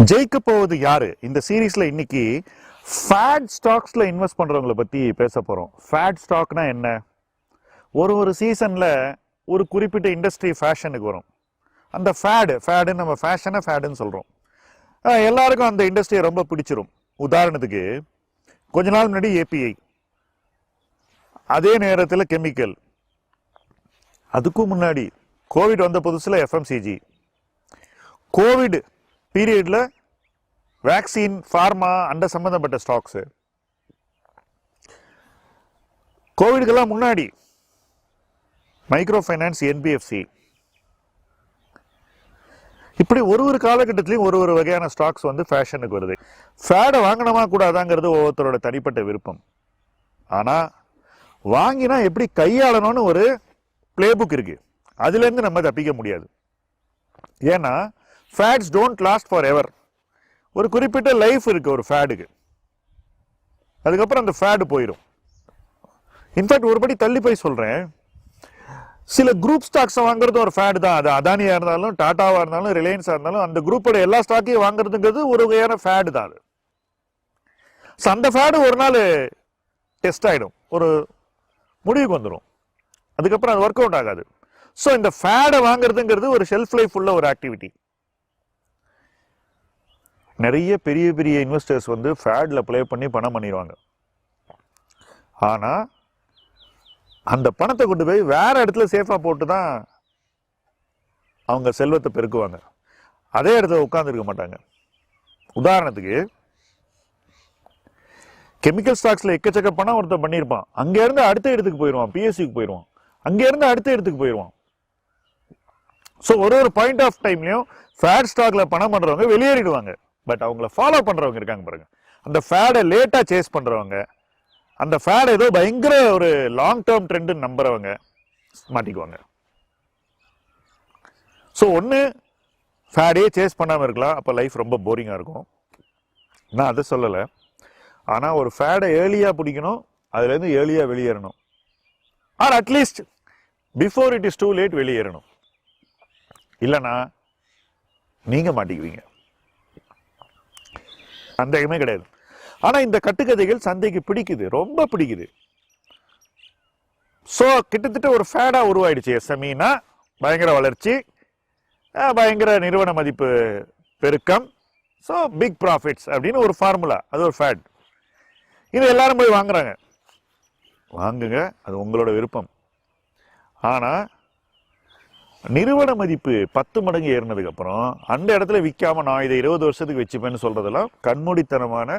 ஜெயிக்க போவது யாரு? இந்த சீரீஸ்ல இன்னைக்கு ஃபேட் ஸ்டாக்ஸ்ல இன்வெஸ்ட் பண்றவங்களை பத்தி பேச போறோம். ஃபேட் ஸ்டாக்னா என்ன? ஒரு ஒரு சீசன்ல ஒரு குறிப்பிட்ட இண்டஸ்ட்ரி ஃபேஷனுக்கு வரும். அந்த ஃபேடு ஃபேடுன்னு நம்ம ஃபேஷனை ஃபேடுன்னு சொல்றோம். எல்லாருக்கும் அந்த இண்டஸ்ட்ரியை ரொம்ப பிடிச்சிரும். உதாரணத்துக்கு கொஞ்ச நாள் முன்னாடி ஏபிஐ. அதே நேரத்தில் கெமிக்கல். அதுக்கும் முன்னாடி கோவிட் வந்த புதுசில் FMCG. Covid period vaccine pharma அந்த சம்மந்தப்பட்ட ஸ்டாக்ஸு கோவிடுக்கெல்லாம் முன்னாடி மைக்ரோ ஃபைனான்ஸ் என்பிஎஃப்சி இப்படி ஒரு ஒரு காலகட்டத்திலையும் ஒரு ஒரு வகையான ஸ்டாக்ஸ் வந்து ஃபேஷனுக்கு வருது. ஃபேடை வாங்கினமா கூடாதாங்கிறது ஒவ்வொருத்தரோட தனிப்பட்ட விருப்பம். ஆனால் வாங்கினா எப்படி கையாளணும்னு ஒரு பிளேபுக் இருக்குது அதுலேருந்து நம்ம தப்பிக்க முடியாது. ஏன்னா fads don't last for ever ஒரு குறிப்பிட்ட லைஃப் இருக்குது ஒரு ஃபேடுக்கு அதுக்கப்புறம் அந்த ஃபேடு போயிடும் இன்ஃபேக்ட் ஒருபடி தள்ளி போய் சொல்கிறேன் சில குரூப் ஸ்டாக்ஸை வாங்குறது ஒரு ஃபேடு தான். அது அதானியாக இருந்தாலும் டாட்டாவாக இருந்தாலும் ரிலையன்ஸாக இருந்தாலும் அந்த குரூப்போட எல்லா ஸ்டாக்கையும் வாங்குறதுங்கிறது ஒரு வகையான ஃபேடு தான் அது. ஸோ அந்த ஃபேடு ஒரு நாள் டெஸ்ட் ஆகிடும் ஒரு முடிவுக்கு வந்துடும் அதுக்கப்புறம் அது ஒர்க் அவுட் ஆகாது. ஸோ இந்த ஃபேடை வாங்குறதுங்கிறது ஒரு ஷெல்ஃப் லைஃப் உள்ள ஒரு ஆக்டிவிட்டி நிறைய பெரிய பெரிய இன்வெஸ்டர்ஸ் வந்து ஃபேடில் ப்ளே பண்ணி பணம் பண்ணிடுவாங்க ஆனால் அந்த பணத்தை கொண்டு போய் வேற இடத்துல சேஃபாக போட்டு தான் அவங்க செல்வத்தை பெருக்குவாங்க. அதே இடத்துல உட்காந்துருக்க மாட்டாங்க. உதாரணத்துக்கு கெமிக்கல் ஸ்டாக்ஸில் எக்கச்சக்க பணம் ஒருத்தன் பண்ணியிருப்பான் அங்கேருந்து அடுத்த இடத்துக்கு போயிடுவான் பிஎஸ்சிக்கு போயிடுவான் அங்கேருந்து அடுத்த இடத்துக்கு போயிடுவான் ஸோ ஒரு ஒரு பாயிண்ட் ஆஃப் டைம்லையும் ஃபேட் ஸ்டாக்ல பணம் பண்ணுறவங்க வெளியேறிடுவாங்க. பட் அவங்கள ஃபாலோ பண்ணுறவங்க இருக்காங்க பாருங்க. அந்த ஃபேடை லேட்டாக சேஸ் பண்ணுறவங்க அந்த ஃபேடை ஏதோ பயங்கர ஒரு லாங் டேர்ம் ட்ரெண்டுன்னு நம்புறவங்க மாட்டிக்குவாங்க. ஸோ ஒன்று ஃபேடே சேஸ் பண்ணாமல் இருக்கலாம். அப்போ லைஃப் ரொம்ப போரிங்காக இருக்கும். நான் அதை சொல்லலை. ஆனால் ஒரு ஃபேடை ஏர்லியாக பிடிக்கணும். அதுலேருந்து ஏர்லியாக வெளியேறணும். Or at least before it is too late வெளியேறணும். இல்லைன்னா நீங்கள் மாட்டிக்குவீங்க. சந்தேகமே கிடையாது. ஆனால் இந்த கட்டுக்கதைகள் சந்தைக்கு பிடிக்குது. ரொம்ப பிடிக்குது. ஸோ கிட்டத்தட்ட ஒரு ஃபேடாக உருவாயிடுச்சு எஸ்எம்இனா பயங்கர வளர்ச்சி பயங்கர நிறுவன மதிப்பு பெருக்கம். ஸோ பிக் ப்ராஃபிட்ஸ் அப்படின்னு ஒரு ஃபார்முலா அது ஒரு ஃபேட் இது எல்லாரும் போய் வாங்குறாங்க. வாங்குங்க அது உங்களோட விருப்பம். ஆனால் நிறுவன மதிப்பு பத்து மடங்கு ஏறினதுக்கு அப்புறம் அந்த இடத்துல விற்காம நான் இதை இருபது வருஷத்துக்கு வச்சுப்பேன்னு சொல்றதெல்லாம் கண்மூடித்தனமான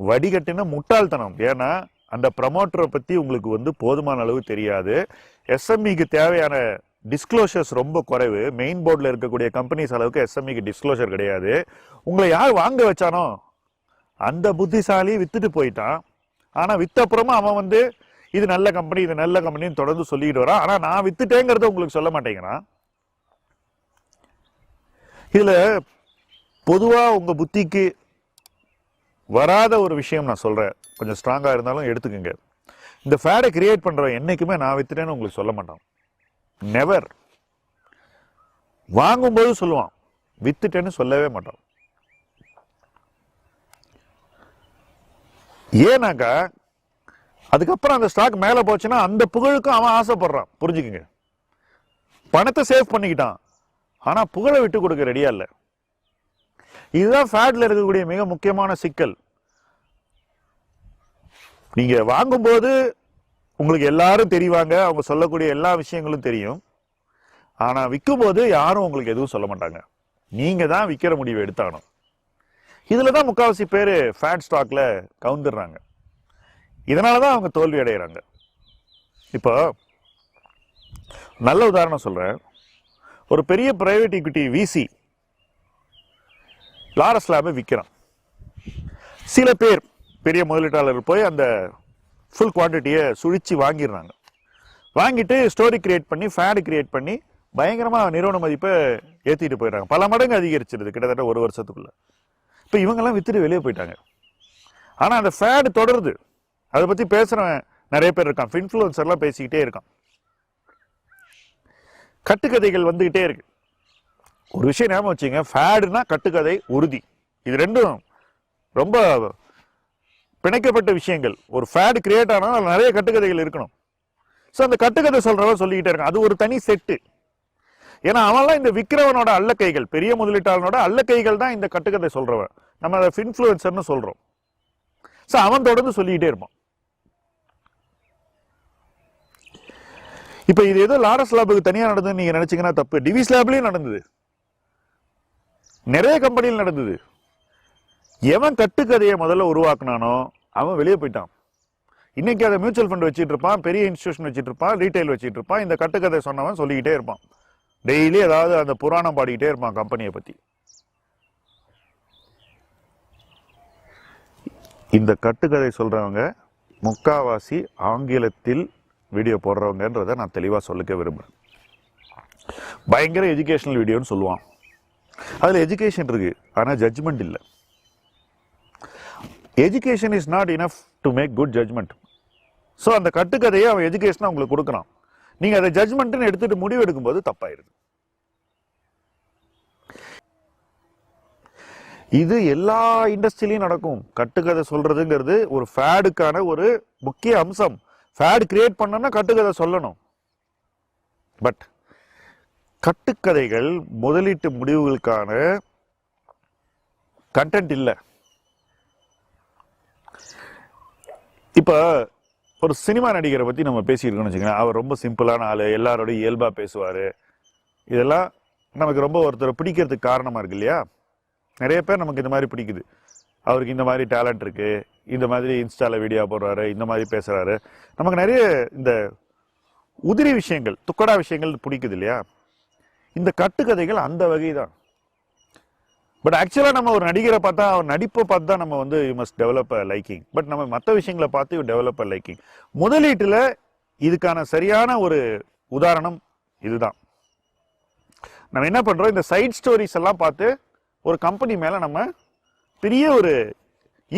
வடிகட்டின முட்டாள்தனம். ஏன்னா அந்த ப்ரமோட்டரை பத்தி உங்களுக்கு வந்து போதுமான அளவு தெரியாது. எஸ்எம்இக்கு தேவையான டிஸ்க்ளோஷர்ஸ் ரொம்ப குறைவு. மெயின் போர்டில் இருக்கக்கூடிய கம்பெனிஸ் அளவுக்கு எஸ்எம்இக்கு டிஸ்க்ளோஷர் கிடையாது. உங்களை யார் வாங்க வச்சானோ அந்த புத்திசாலி வித்துட்டு போயிட்டான். ஆனால் வித்தப்புறமா அவன் வந்து இது நல்ல கம்பெனி இது நல்ல கம்பெனின்னு தொடர்ந்து சொல்லிக்கிட்டு வரான். ஆனால் நான் வித்துட்டேங்கிறத உங்களுக்கு சொல்ல மாட்டேங்கிறான். இதில் பொதுவாக உங்கள் புத்திக்கு வராத ஒரு விஷயம் நான் சொல்கிறேன் கொஞ்சம் ஸ்ட்ராங்காக இருந்தாலும் எடுத்துக்கோங்க. இந்த ஃபேடை கிரியேட் பண்றவன் என்றைக்குமே நான் வித்துட்டேன்னு உங்களுக்கு சொல்ல மாட்டான். நெவர் வாங்கும்போது சொல்லுவான். வித்துட்டேன்னு சொல்லவே மாட்டான். ஏன்னாக்கா அதுக்கப்புறம் அந்த ஸ்டாக் மேலே போச்சுன்னா அந்த புகழுக்கும் அவன் ஆசைப்படுறான். புரிஞ்சுக்குங்க. பணத்தை சேவ் பண்ணிக்கிட்டான். ஆனால் புகழை விட்டு கொடுக்க ரெடியாக இல்லை. இதுதான் ஃபேட்டில் இருக்கக்கூடிய மிக முக்கியமான சிக்கல். நீங்கள் வாங்கும்போது உங்களுக்கு எல்லாரும் தெரிவாங்க அவங்க சொல்லக்கூடிய எல்லா விஷயங்களும் தெரியும். ஆனால் விற்கும்போது யாரும் உங்களுக்கு எதுவும் சொல்ல மாட்டாங்க. நீங்கள் தான் விற்கிற முடிவை எடுத்தாகணும். இதில் தான் முக்கால்வாசி பேர் ஃபேட் ஸ்டாக்கில் கவுந்துடுறாங்க. இதனால தான் அவங்க தோல்வி அடைகிறாங்க இப்போ நல்ல உதாரணம் சொல்கிறேன் ஒரு பெரிய பிரைவேட் ஈக்விட்டி விசி லாரஸ் லேபை விற்கிறான் சில பேர் பெரிய முதலீட்டாளர் போய் அந்த ஃபுல் குவான்டிட்டியை சுழிச்சு வாங்கிடுறாங்க. வாங்கிட்டு ஸ்டோரி கிரியேட் பண்ணி ஃபேடு கிரியேட் பண்ணி பயங்கரமாக நிறுவன மதிப்பை ஏற்றிட்டு போயிடுறாங்க. பல மடங்கு அதிகரிச்சிருது கிட்டத்தட்ட ஒரு வருஷத்துக்குள்ளே. இப்போ இவங்கெல்லாம் வித்துட்டு வெளியே போயிட்டாங்க. ஆனால் அந்த ஃபேடு தொடருது. அதை பற்றி பேசுகிறவன் நிறைய பேர் இருக்கான். இன்ஃப்ளூயன்சர்லாம் பேசிக்கிட்டே இருக்கான். கட்டுக்கதைகள் வந்துக்கிட்டே இருக்கு. ஒரு விஷயம் ஞாபகம் வச்சுங்க ஃபேடுனா கட்டுக்கதை உறுதி. இது ரெண்டும் ரொம்ப பிணைக்கப்பட்ட விஷயங்கள். ஒரு ஃபேடு கிரியேட் ஆனால் அதில் நிறைய கட்டுக்கதைகள் இருக்கணும். ஸோ அந்த கட்டுக்கதை சொல்கிறவன் சொல்லிக்கிட்டே இருக்கான். அது ஒரு தனி செட்டு. ஏன்னா அவன்லாம் இந்த விக்ரவனோட அல்லக்கைகள் பெரிய முதலீட்டாளனோட அல்லக்கைகள் தான் இந்த கட்டுக்கதை சொல்கிறவன் நம்ம அதை இன்ஃப்ளூயன்சர்னு சொல்கிறோம் ஸோ அவன் தொடர்ந்து சொல்லிக்கிட்டே இருப்பான். இப்போ இது ஏதோ லாரஸ் லேபுக்கு தனியாக நடந்ததுன்னு நீங்கள் நினச்சிங்கன்னா தப்பு. டிவிஸ் லேப்லேயும் நடந்தது. நிறைய கம்பெனியில் நடந்தது. எவன் கட்டுக்கதையை முதல்ல உருவாக்குனானோ அவன் வெளியே போயிட்டான். இன்னைக்கு அதை மியூச்சுவல் ஃபண்ட் வச்சுட்டு இருப்பான் பெரிய இன்ஸ்டியூஷன் வச்சுட்டு இருப்பான் ரீட்டைல் வச்சுட்டு இருப்பான் இந்த கட்டுக்கதை சொன்னவன் சொல்லிக்கிட்டே இருப்பான். டெய்லி ஏதாவது அந்த புராணம் பாடிக்கிட்டே இருப்பான் கம்பெனியை பற்றி இந்த கட்டுக்கதை சொல்கிறவங்க முக்காவாசி ஆங்கிலத்தில் வீடியோ போடுறவங்கன்றதை நான் தெளிவாக சொல்லிக்க விரும்புகிறேன் பயங்கர எஜுகேஷனல் வீடியோன்னு சொல்லுவான். அதில் எஜுகேஷன் இருக்குது ஆனால் ஜட்ஜ்மெண்ட் இல்லை. Education is not enough to make good judgement so அந்த கட்டுக்கதையை அவன் எஜுகேஷனை உங்களுக்கு கொடுக்குறான். நீங்கள் அதை ஜட்ஜ்மெண்ட்டுன்னு எடுத்துகிட்டு முடிவு எடுக்கும்போது தப்பாயிருது இது எல்லா இண்டஸ்ட்ரியிலையும் நடக்கும். கட்டுக்கதை சொல்றதுங்கிறது ஒரு ஃபேடுக்கான ஒரு முக்கிய அம்சம். ஃபேட் கிரியேட் பண்ணனா கட்டுக்கதை சொல்லணும். பட் கட்டுக்கதைகள் முதலீட்டு முடிவுகளுக்கான கண்டென்ட் இல்லை. இப்போ ஒரு சினிமா நடிகரை பற்றி நம்ம பேசியிருக்கோம்னு வச்சுக்கோங்க அவர் ரொம்ப சிம்பிளான ஆள் எல்லாரோடையும் இயல்பாக பேசுவார். இதெல்லாம் நமக்கு ரொம்ப ஒருத்தரை பிடிக்கிறதுக்கு காரணமாக இருக்கு இல்லையா? நிறைய பேர் நமக்கு இந்த மாதிரி பிடிக்குது. அவருக்கு இந்த மாதிரி டேலண்ட் இருக்கு இந்த மாதிரி இன்ஸ்டாவில் வீடியோ போடுறாரு இந்த மாதிரி பேசுறாரு. நமக்கு நிறைய இந்த உதிரி விஷயங்கள் துக்கடா விஷயங்கள் பிடிக்குது இல்லையா? இந்த கட்டுக்கதைகள் அந்த வகை தான் பட் ஆக்சுவலாக நம்ம ஒரு நடிகரை பார்த்தா அவர் நடிப்பை பார்த்து தான் நம்ம வந்து you must develop liking but நம்ம மற்ற விஷயங்களை பார்த்து யூ டெவலப் லைக்கிங் முதலீட்டில் இதுக்கான சரியான ஒரு உதாரணம் இதுதான். நம்ம என்ன பண்ணுறோம் இந்த சைட் ஸ்டோரிஸ் எல்லாம் பார்த்து ஒரு கம்பெனி மேலே நம்ம பெரிய ஒரு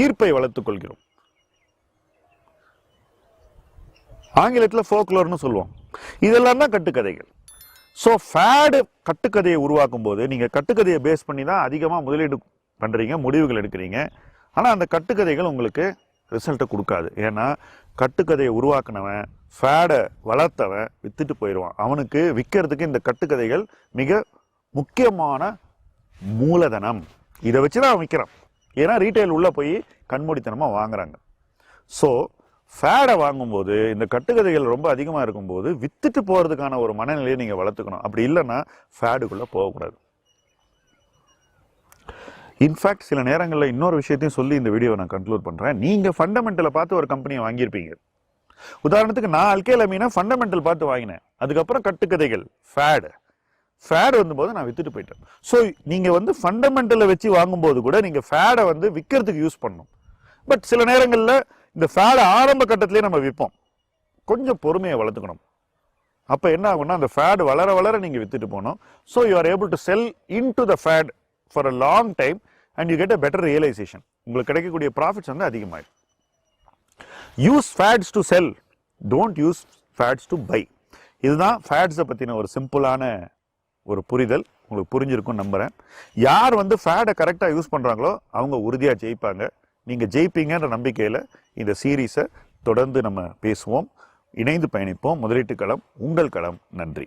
ஈர்ப்பை வளர்த்துக்கொள்கிறோம் ஆங்கிலத்தில் ஃபோக்லோர்னு சொல்லுவோம். இதெல்லாம் தான் கட்டுக்கதைகள். ஸோ ஃபேடு கட்டுக்கதையை உருவாக்கும் போது நீங்கள் கட்டுக்கதையை பேஸ் பண்ணி தான் அதிகமாக முதலீடு பண்ணுறீங்க முடிவுகள் எடுக்கிறீங்க. ஆனால் அந்த கட்டுக்கதைகள் உங்களுக்கு ரிசல்ட்டை கொடுக்காது. ஏன்னா கட்டுக்கதையை உருவாக்குனவன் ஃபேடை வளர்த்தவன் வித்துட்டு போயிடுவான் அவனுக்கு விற்கிறதுக்கு இந்த கட்டுக்கதைகள் மிக முக்கியமான மூலதனம். இதை வச்சு தான் அவன் விற்கிறான் ஏன்னா ரீட்டைல் உள்ளே போய் கண்மூடித்தனமாக வாங்குறாங்க. ஸோ ஃபேடை வாங்கும்போது இந்த கட்டுக்கதைகள் ரொம்ப அதிகமாக இருக்கும்போது வித்துட்டு போகிறதுக்கான ஒரு மனநிலையை நீங்கள் வளர்த்துக்கணும். அப்படி இல்லைன்னா ஃபேடுக்குள்ளே போகக்கூடாது. இன்ஃபேக்ட் சில நேரங்களில் இன்னொரு விஷயத்தையும் சொல்லி இந்த வீடியோவை நான் கன்க்ளூட் பண்ணுறேன் நீங்கள் ஃபண்டமெண்டலை பார்த்து ஒரு கம்பெனியை வாங்கியிருப்பீங்க. உதாரணத்துக்கு நான் அல்கேல அமீனா ஃபண்டமெண்டல் பார்த்து வாங்கினேன். அதுக்கப்புறம் கட்டுக்கதைகள் ஃபேடு ஃபேட் வந்தபோது நான் வித்துட்டு போயிட்டேன். ஸோ நீங்கள் வந்து ஃபண்டமெண்டலை வச்சு வாங்கும்போது கூட நீங்கள் ஃபேடை வந்து விற்கிறதுக்கு யூஸ் பண்ணணும் பட் சில நேரங்களில் இந்த ஃபேடை ஆரம்ப கட்டத்திலே நம்ம விற்போம் கொஞ்சம் பொறுமையை வளர்த்துக்கணும். அப்போ என்ன ஆகும்னா அந்த ஃபேட் வளர வளர நீங்கள் வித்துட்டு போகணும். So you are able to sell in to the fad for a long time and you get a better realisation உங்களுக்கு கிடைக்கக்கூடிய ப்ராஃபிட்ஸ் வந்து அதிகமாகிடும் use fads to sell don't use fads to buy இதுதான் ஃபேட்ஸை பற்றின ஒரு சிம்பிளான ஒரு புரிதல் உங்களுக்கு புரிஞ்சிருக்கும் நம்புகிறேன் யார் வந்து ஃபேடை கரெக்டாக யூஸ் பண்ணுறாங்களோ அவங்க உறுதியாக ஜெயிப்பாங்க. நீங்கள் ஜெயிப்பீங்கன்ற நம்பிக்கையில் இந்த சீரீஸை தொடர்ந்து நம்ம பேசுவோம். இணைந்து பயணிப்போம். முதலீட்டு களம் உங்கள் களம். நன்றி.